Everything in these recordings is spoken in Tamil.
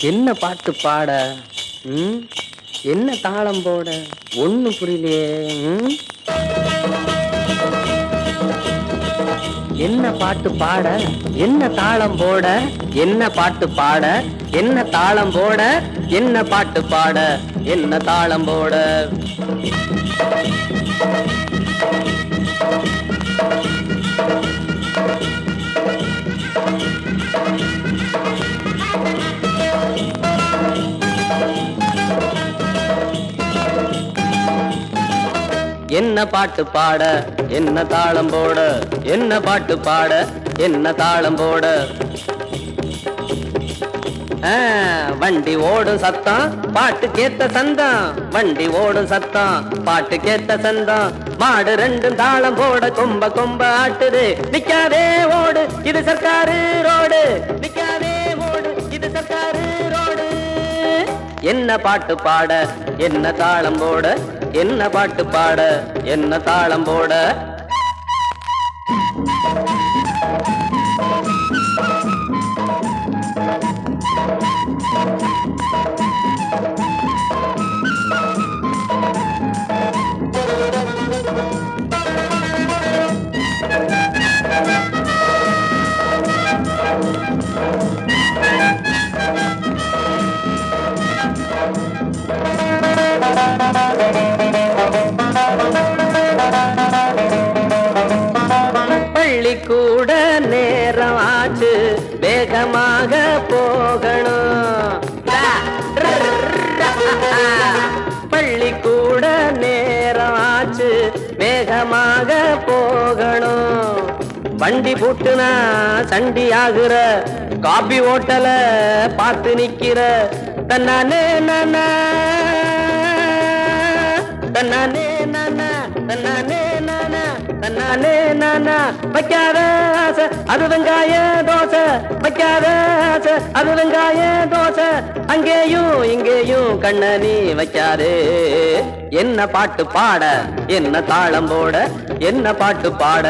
என்ன பாட்டு பாட ம் என்ன தாளம் போட ஒன்று புரியலையே ம்? என்ன பாட்டு பாட என்ன தாளம் போட என்ன பாட்டு பாட என்ன தாளம் போட என்ன பாட்டு பாட என்ன தாளம் போட என்ன பாட்டு பாட? என்ன தாளம் போட? என்ன பாட்டு பாட? என்ன தாளம் போட? வண்டி ஓடும் சத்தம் பாட்டு கேத்த சந்தம். வண்டி ஓடும் சத்தம் பாட்டு கேத்த சந்தம். மாடு ரெண்டும் தாளம் போட கொம்ப கொம்ப ஆட்டுது. நிக்காதே ஓடு இது சர்க்காரு ரோடு. நிக்காதே ஓடு இது சர்க்காரு ரோடு. என்ன பாட்டு பாட? என்ன தாளம் போட? என்ன பாட்டு பாட? என்ன தாளம் போட? பள்ளிக்கூட நேரம் ஆச்சு வேகமாக போகணும். பள்ளி கூட நேரம் ஆச்சு வேகமாக போகணும். வண்டி பூட்டுனா சண்டி ஆகுற. காபி ஓட்டல பார்த்து நிக்கிற. தன்னானே நானா. தன்னானே நானா. தன்னானே நானே நானா வைக்காத ஆசை. அது வெங்காய தோசை வைக்காத ஆசை. அது வெங்காய தோசை. அங்கேயும் இங்கேயும் கண்ண நீ வைக்காதே. என்ன பாட்டு பாட என்ன தாளம் போட என்ன பாட்டு பாட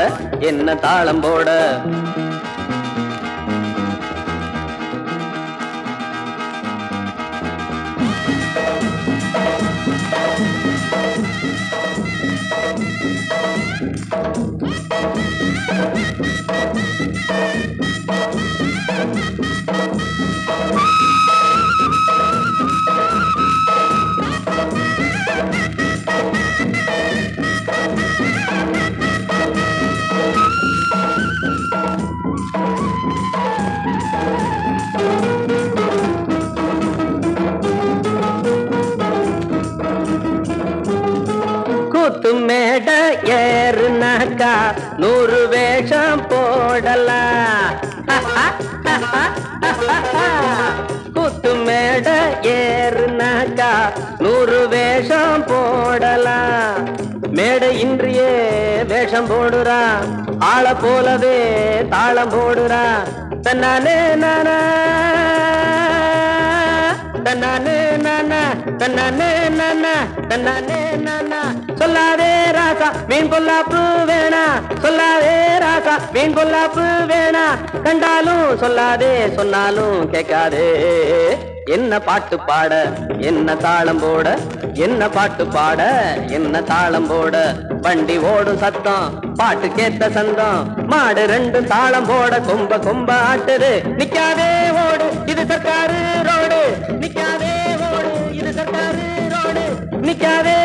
என்ன தாளம் போட. மேட ஏறுனாக்கா நூறு வேஷம் போடலாம் கூத்து மேட ஏறுனாக்கா நூறு வேஷம் போடலாம் மேடை இன்றியே வேஷம் போடுறா. ஆள போலவே தாளம் போடுறா. தன்னானே நானா. தன்னானே நானா? தன்னானே நானா? தன்னானே நானா? சொல்லாதே ராசா மீன் பொல்லாப்பு வேணா. சொல்லாதே ராசா மீன் பொல்லாப்பு வேணா. கண்டாலும் சொல்லாதே சொன்னாலும் கேட்காதே. என்ன பாட்டு பாட என்ன தாளம் போட? என்ன பாட்டு பாட என்ன தாளம் போட? வண்டி ஓடும் சத்தம் பாட்டு கேத்த சந்தம் மாடு ரெண்டு தாளம் போட கொம்ப கொம்ப ஆட்டுது. நிக்காதே ஓடு இது சர்க்காரு ரோடு நிக்காதே ஓடு இது சர்க்காரு ரோடு. நிக்காதே.